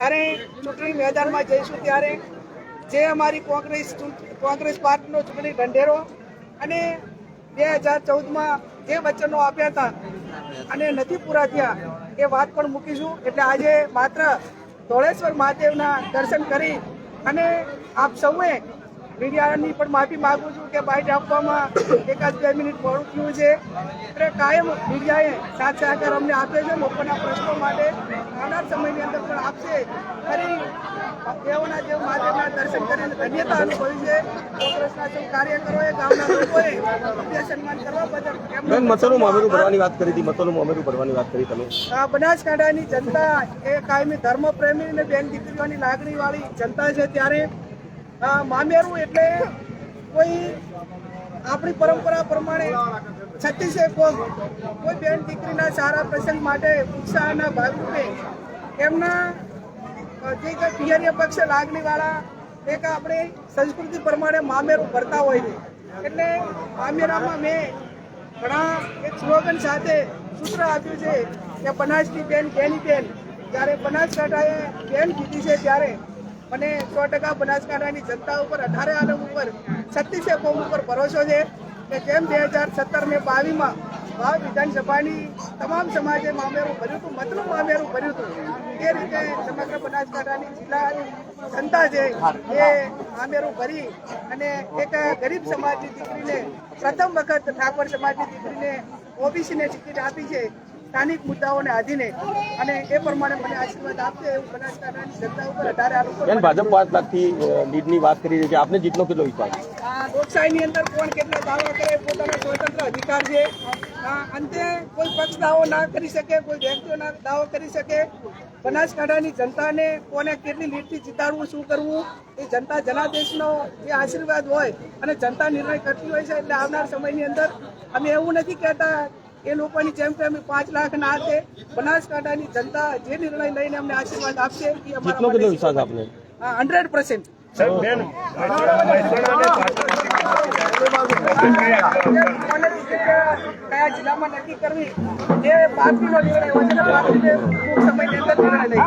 ત્યારે ચૂંટણી મેદાનમાં જઈશું ત્યારે જે અમારી કોંગ્રેસ કોંગ્રેસ પાર્ટીનો ચૂંટણી ઢંઢેરો અને બે હજાર ચૌદમાં જે વચનો આપ્યા હતા અને નથી પૂરા થયા, એ વાત પણ મૂકીશું. એટલે આજે માત્ર ધોળેશ્વર મહાદેવના દર્શન કરી અને આપ સૌએ મીડિયાની પણ માફી માગું છું કે બાઇટ આપવામાં એકાદ બે મિનિટ મોડું થયું છે. એટલે કાયમ મીડિયાએ સાથ સહકાર અમને આપે છે લોકોના પ્રશ્નો માટે આવનાર સમયની અંદર પણ આપશે. ફરી દેવોના દેવ મહાદેવના દર્શન કરીને ધન્યતા અનુભવી છે. કોંગ્રેસના સૌ કાર્યકરોએ ગામના લોકોએ સન્માન કરવા બદલ બેન મતોનું મામેરું ભરવાની વાત કરી હતી મતોનું મામેરું ભરવાની વાત કરી તમે. આ બનાસકાંઠાની જનતા એ કાયમી ધર્મપ્રેમી અને બેન દીકરીઓની લાગણી વાળી જનતા છે ત્યારે. મામેરું એટલે કોઈ આપણી પરંપરા પ્રમાણે છત્તીસે કોઈ બેન દીકરીના સારા પ્રસંગ માટે ઉત્સાહના ભાગરૂપે એમના જે કંઈ પિયરીય પક્ષે લાગણીવાળા એક આપણે સંસ્કૃતિ પ્રમાણે મામેરું ભરતા હોય છે. એટલે મામેરામાં મેં ઘણા એક સ્લોગન સાથે સૂત્ર આપ્યું છે કે બનાસની બેન કેની બેન. જ્યારે બનાસકાંઠાએ બેન કીધી છે ત્યારે મને સો ટકા બનાસકાંઠાની જનતા ઉપર, અઢારે આલમ ઉપર છત્તીસે કોમ ઉપર ભરોસો છે કે જેમ બે હજાર સત્તર ને બાવીસમાં વાવ વિધાનસભાની તમામ સમાજે મામેરું ભર્યું હતું, મતનું મામેરું ભર્યું હતું. એ રીતે સમગ્ર બનાસકાંઠાની જિલ્લાની જનતા છે એ મામેરું ભરી અને એક ગરીબ સમાજની દીકરીને પ્રથમ વખત ઠાકોર સમાજની દીકરીને ઓબીસીને ટિકિટ આપી છે, સ્થાનિક મુદ્દાઓને આધીને. અને એ પ્રમાણે મને આશીર્વાદ આપશે એવું બનાસકાંઠાની જનતા ઉપર અઢારે આરોપ ભાજપ પાંચ લાખથી લીડની વાત કરી રહી છે. આપને જીતનો કેટલો વિશ્વાસ આ લોકશાહીની અંદર કોણ કેટલા દાવા કરે પોતાનો સ્વતંત્ર અધિકાર છે. અંતે કોઈ પક્ષ દાવો ના કરી શકે કોઈ વ્યક્તિઓ ના દાવો કરી શકે. બનાસકાંઠાની જનતાને કોને કેટલી લીટથી જીતાડવું શું કરવું એ જનતા જનાદેશનો જે આશીર્વાદ હોય અને જનતા નિર્ણય કરતી હોય છે એટલે આવનાર સમયની અંદર અમે એવું નથી કહેતા એ લોકોની જેમ કે અમે પાંચ લાખ ના છે બનાસકાંઠાની જનતા જે નિર્ણય લઈને અમને આશીર્વાદ આપશે એ જીતનો હંડ્રેડ વિશ્વાસ કયા જિલ્લામાં નક્કી કરવી એ પાર્ટીનો નિર્ણય હોય છે પાર્ટીને ટૂંક સમયની અંદર નિર્ણય લઈ